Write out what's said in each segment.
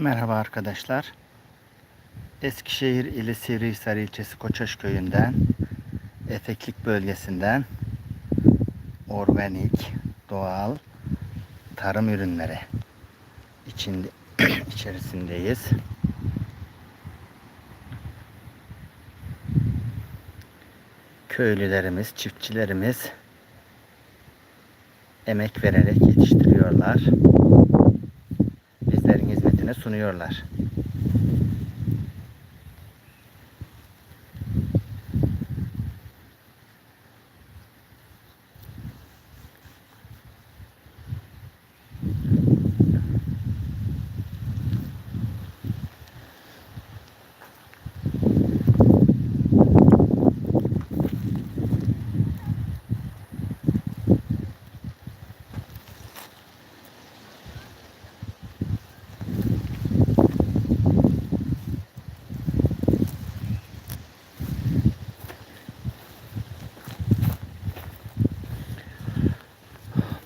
Merhaba arkadaşlar. Eskişehir ili Sivrihisar ilçesi Koçaş köyünden Efeklik bölgesinden organik, doğal tarım ürünleri içinde içerisindeyiz. Köylülerimiz, çiftçilerimiz emek vererek yetiştiriyorlar sunuyorlar.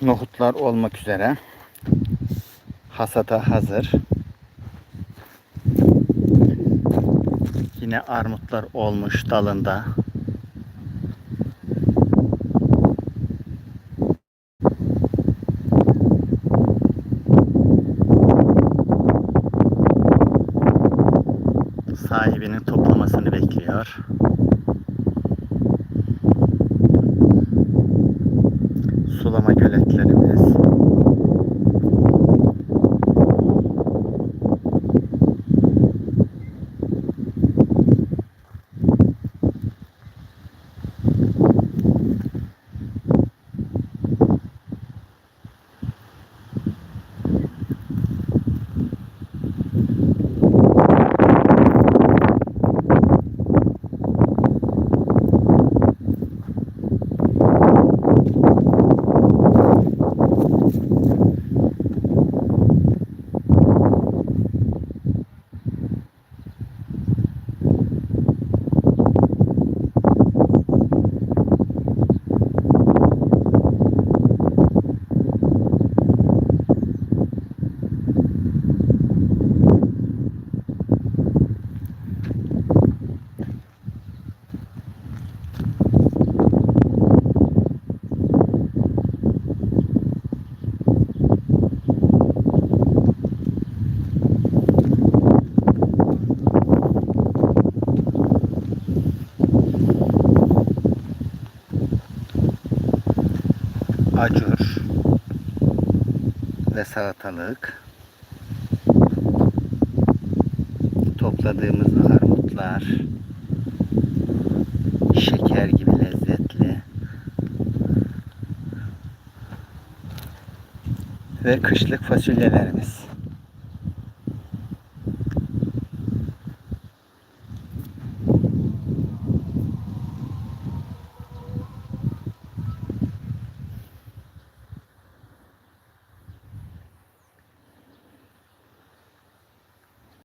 Nohutlar olmak üzere hasata hazır. Yine armutlar olmuş dalında. Sahibinin toplamasını bekliyor. babama göletlerim. Acur ve salatalık. Topladığımız armutlar şeker gibi lezzetli ve kışlık fasulyelerimiz